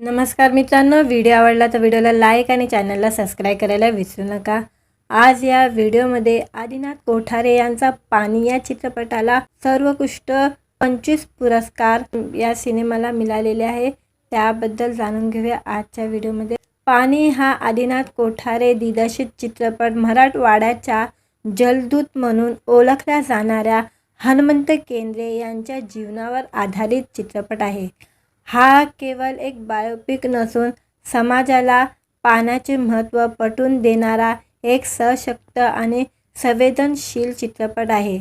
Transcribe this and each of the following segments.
नमस्कार मित्रांनो व्हिडिओ आवडला तर व्हिडिओला लाईक आणि चॅनलला सबस्क्राईब करायला विसरू नका. आज या व्हिडिओमध्ये आदिनाथ कोठारे यांचा पाणी या चित्रपटाला सर्वोत्कृष्ट पंचवीस पुरस्कार या सिनेमाला मिळालेले आहे. त्याबद्दल जाणून घेऊया आजच्या व्हिडिओमध्ये. पाणी हा आदिनाथ कोठारे दिग्दर्शित चित्रपट मराठवाड्याच्या जलदूत म्हणून ओळखल्या जाणाऱ्या हनुमंत केंद्रे यांच्या जीवनावर आधारित चित्रपट आहे. हा केवळ एक बायोपिक नसून समाजाला पाण्याचे महत्त्व पटवून देणारा एक सशक्त आणि संवेदनशील चित्रपट आहे.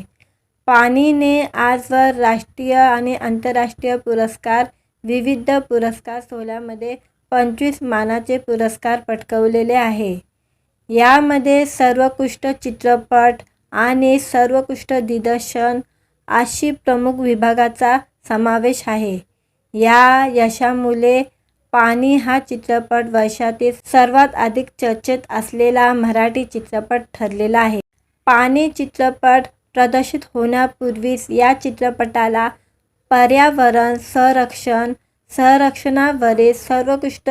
पाणीने आजवर राष्ट्रीय आणि आंतरराष्ट्रीय पुरस्कार विविध पुरस्कार सोहळ्यामध्ये पंचवीस मानाचे पुरस्कार पटकवलेले आहे. यामध्ये सर्वोत्कृष्ट चित्रपट आणि सर्वोत्कृष्ट दिग्दर्शन अशी प्रमुख विभागाचा समावेश आहे. या यशामुळे पाणी हा चित्रपट वर्षातील सर्वात अधिक चर्चेत असलेला मराठी चित्रपट ठरलेला आहे. पाणी चित्रपट प्रदर्शित होण्यापूर्वीच या चित्रपटाला पर्यावरण संरक्षण संरक्षणावरील सर्वोत्कृष्ट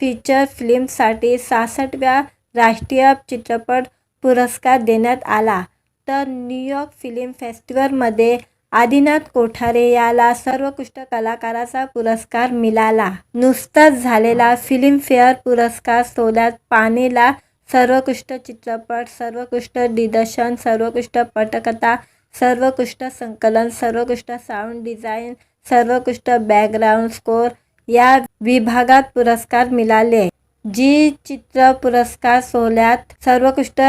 फीचर फिल्मसाठी सहासष्टव्या राष्ट्रीय चित्रपट पुरस्कार देण्यात आला. तर न्यूयॉर्क फिल्म फेस्टिवलमध्ये आदिनाथ कोठारे याला सर्वोकृष्ट कलाकाराचा पुरस्कार मिळाला. नुसताच झालेला फिल्मफेअर पुरस्कार सोहळ्यात पाणीला सर्वोकृष्ट चित्रपट सर्वकृष्ट दिग्दर्शन सर्वोकृष्ट पटकथा सर्वोकृष्ट संकलन सर्वोकृष्ट साऊंड डिझाईन सर्वोकृष्ट बॅकग्राऊंड स्कोर या विभागात पुरस्कार मिळाले. जी चित्र पुरस्कार सोहळ्यात सर्वोत्कृष्ट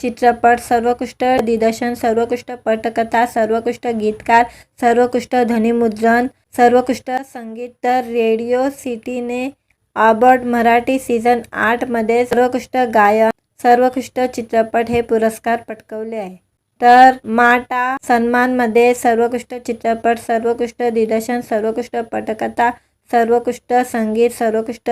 चित्रपट सर्वोत्कृष्ट दिग्दर्शन सर्वोत्कृष्ट पटकथा सर्वोत्कृष्ट गीतकार सर्वोत्कृष्ट ध्वनिमुद्रण सर्वोत्कृष्ट संगीत तर रेडिओ सिटीने ऑबर्ट मराठी सीझन आठमध्ये सर्वोत्कृष्ट गायन सर्वोत्कृष्ट चित्रपट हे पुरस्कार पटकवले आहे. तर माटा सन्मानमध्ये सर्वोत्कृष्ट चित्रपट सर्वोत्कृष्ट दिग्दर्शन सर्वोत्कृष्ट पटकथा सर्वोत्कृष्ट संगीत सर्वोत्कृष्ट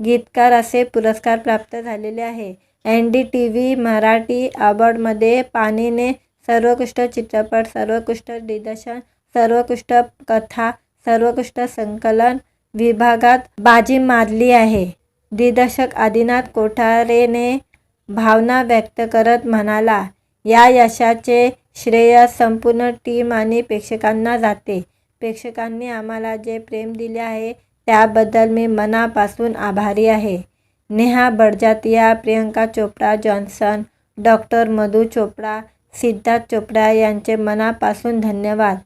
गीतकार असे पुरस्कार प्राप्त झालेले आहे. N D T V Marathi अवॉर्डमध्ये पाणीने सर्वोत्कृष्ट चित्रपट सर्वोत्कृष्ट दिग्दर्शन सर्वोत्कृष्ट कथा सर्वोत्कृष्ट संकलन विभागात बाजी मारली आहे. दिग्दर्शक आदिनाथ कोठारेने भावना व्यक्त करत म्हणाला या यशाचे श्रेय संपूर्ण टीम आणि प्रेक्षकांना जाते. प्रेक्षकांनी आम्हाला जे प्रेम दिले आहे त्याबद्दल मी मनापासून आभारी आहे. नेहा बडजातिया प्रियंका चोपडा जॉन्सन डॉक्टर मधू चोपडा सिद्धार्थ चोपडा यांचे मनापासून धन्यवाद.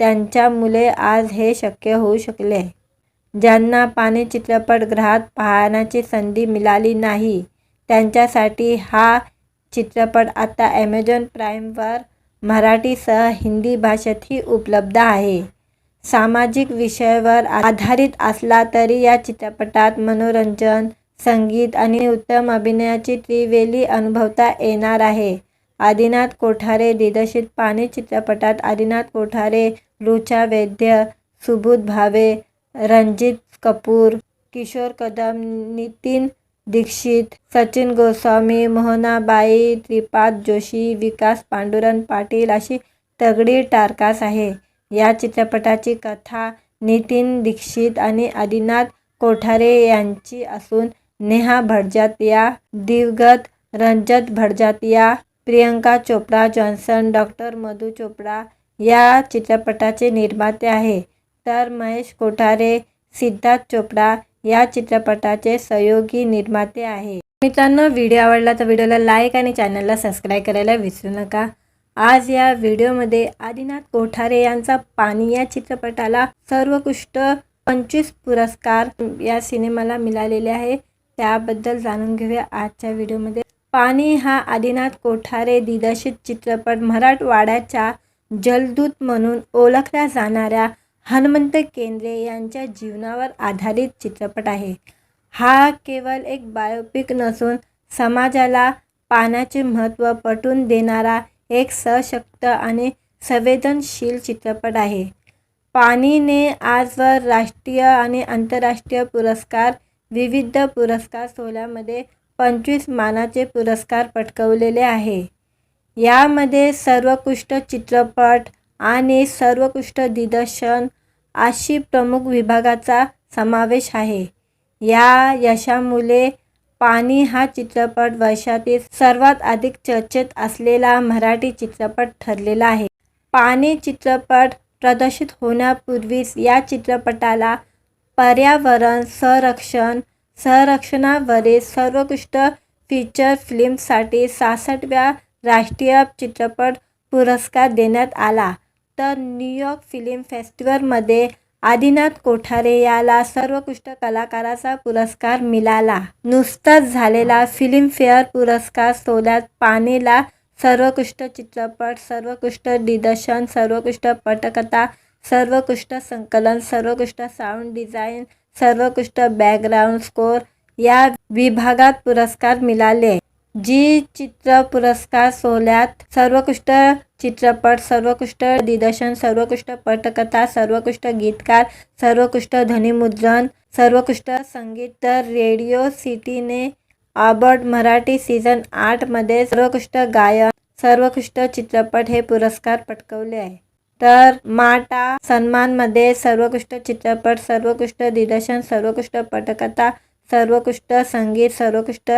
त्यांच्यामुळे आज हे शक्य होऊ शकले. ज्यांना पाणी चित्रपटगृहात पाहण्याची संधी मिळाली नाही त्यांच्यासाठी हा चित्रपट आता ॲमेझॉन प्राईमवर मराठीसह हिंदी भाषेतही उपलब्ध आहे. सामाजिक विषयावर आधारित असला तरी या चित्रपटात मनोरंजन संगीत आणि उत्तम अभिनयाची त्रिवेली अनुभवता येणार आहे. आदिनाथ कोठारे दिग्दर्शित पाणी चित्रपटात आदिनाथ कोठारे रुचा वैद्य सुबोध भावे रणजित कपूर किशोर कदम नितीन दीक्षित सचिन गोस्वामी मोहनाबाई त्रिपाद जोशी विकास पांडुरंग पाटील अशी तगडी टारकास आहे. या चित्रपटाची कथा नितीन दीक्षित आणि आदिनाथ कोठारे यांची असून नेहा भडजातिया दिवगत रंजत भडजातिया प्रियंका चोपडा जॉन्सन डॉक्टर मधु चोपडा या चित्रपटाचे निर्माते आहे. तर महेश कोठारे सिद्धार्थ चोपडा या चित्रपटाचे सहयोगी निर्माते आहे. मित्रांनो व्हिडिओ आवडला तर व्हिडिओला लाईक आणि चॅनलला सबस्क्राईब करायला विसरू नका. आज या व्हिडिओमध्ये आदिनाथ कोठारे यांचा पाणी या चित्रपटाला सर्वोत्कृष्ट पंचवीस पुरस्कार या सिनेमाला मिळालेले आहे. त्याबद्दल जाणून घेऊया आजच्या व्हिडिओमध्ये. पाणी हा आदिनाथ कोठारे दिग्दर्शित चित्रपट मराठवाड्याच्या जलदूत म्हणून ओळखल्या जाणाऱ्या हनुमंत केंद्रे यांच्या जीवनावर आधारित चित्रपट आहे. हा केवळ एक बायोपिक नसून समाजाला पाण्याचे महत्त्व पटवून देणारा एक सशक्त आणि संवेदनशील चित्रपट आहे. पाणीने आजवर राष्ट्रीय आणि आंतरराष्ट्रीय पुरस्कार विविध पुरस्कार सोहळ्यामध्ये पंचवीस मानाचे पुरस्कार पटकवलेले आहे. यामध्ये सर्वोत्कृष्ट चित्रपट आणि सर्वोत्कृष्ट दिग्दर्शन अशी प्रमुख विभागाचा समावेश आहे. या यशामुळे पाणी हा चित्रपट वर्षातील सर्वात अधिक चर्चेत असलेला मराठी चित्रपट ठरलेला आहे. पाणी चित्रपट प्रदर्शित होण्यापूर्वीच या चित्रपटाला पर्यावरण संरक्षण संरक्षणावरील सर्वोत्कृष्ट फीचर फिल्मसाठी सहासष्टव्या राष्ट्रीय चित्रपट पुरस्कार देण्यात आला. तर न्यूयॉर्क फिल्म फेस्टिवलमध्ये आदिनाथ कोठारे याला सर्वोत्कृष्ट कलाकाराचा पुरस्कार मिळाला. नुसताच झालेला फिल्मफेअर पुरस्कार सोहळ्यात पाणीला सर्वोत्कृष्ट चित्रपट सर्वोत्कृष्ट दिग्दर्शन सर्वोत्कृष्ट पटकथा सर्वोत्कृष्ट संकलन सर्वोत्कृष्ट साऊंड डिझाईन सर्वोत्कृष्ट बॅकग्राऊंड स्कोर या विभागात पुरस्कार मिळाले. जी चित्र पुरस्कार सोहळ्यात सर्वोत्कृष्ट चित्रपट सर्वोत्कृष्ट दिग्दर्शन सर्वोत्कृष्ट पटकथा सर्वोत्कृष्ट गीतकार सर्वोत्कृष्ट ध्वनिमुद्रण सर्वोत्कृष्ट संगीत रेडिओ सिटीने ऑबर्ट मराठी सीझन आठमध्ये सर्वोत्कृष्ट गायन सर्वोत्कृष्ट चित्रपट हे पुरस्कार पटकवले आहे. तर माटा सन्मानमध्ये सर्वोत्कृष्ट चित्रपट सर्वोत्कृष्ट दिग्दर्शन सर्वोत्कृष्ट पटकथा सर्वोत्कृष्ट संगीत सर्वोत्कृष्ट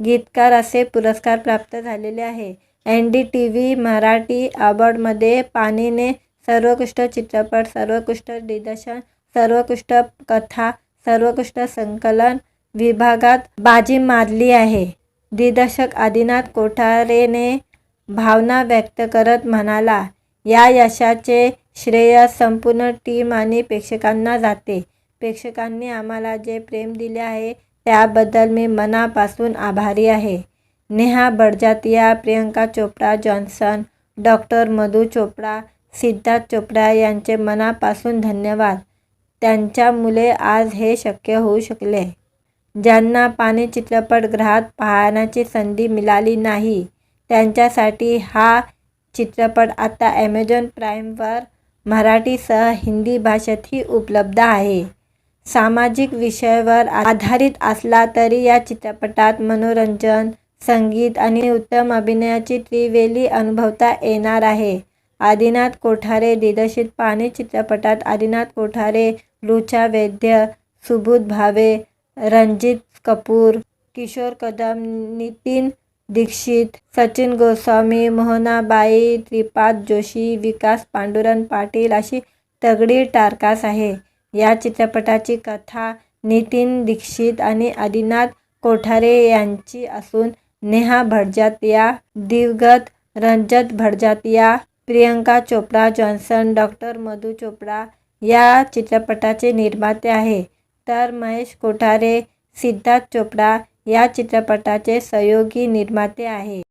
गीतकार असे पुरस्कार प्राप्त झालेले आहे. N D T V Marathi अवॉर्डमध्ये पाणीने सर्वोत्कृष्ट चित्रपट सर्वोत्कृष्ट दिग्दर्शन सर्वोत्कृष्ट कथा सर्वोत्कृष्ट संकलन विभागात बाजी मारली आहे. दिग्दर्शक आदिनाथ कोठारेने भावना व्यक्त करत म्हणाला या यशाचे श्रेय संपूर्ण टीम आणि प्रेक्षकांना जाते. प्रेक्षकांनी आम्हाला जे प्रेम दिले आहे त्याबद्दल मी मनापासून आभारी आहे. नेहा बडजातिया प्रियंका चोपडा जॉन्सन डॉक्टर मधू चोपडा सिद्धार्थ चोपडा यांचे मनापासून धन्यवाद. त्यांच्यामुळे आज हे शक्य होऊ शकले. ज्यांना पाणी चित्रपटगृहात पाहण्याची संधी मिळाली नाही त्यांच्यासाठी हा चित्रपट आता ॲमेझॉन प्राईमवर मराठीसह हिंदी भाषेतही उपलब्ध आहे. सामाजिक विषयावर आधारित असला तरी या चित्रपटात मनोरंजन संगीत आणि उत्तम अभिनयाची त्रिवेली अनुभवता येणार आहे. आदिनाथ कोठारे दिग्दर्शित पाणी चित्रपटात आदिनाथ कोठारे रुचा वैद्य सुबोध भावे रणजित कपूर किशोर कदम नितीन दीक्षित सचिन गोस्वामी मोहनाबाई त्रिपाद जोशी विकास पांडुरंग पाटील अशी तगडी टारकास आहे. या चित्रपटाची कथा नितीन दीक्षित आणि आदिनाथ कोठारे यांची असून नेहा भटजातिया दिवगत रंजत भटजातिया प्रियंका चोपडा जॉन्सन डॉक्टर मधू चोपडा या चित्रपटाचे निर्माते आहे. तर महेश कोठारे सिद्धार्थ चोपडा या चित्रपटाचे सहयोगी निर्माते आहे.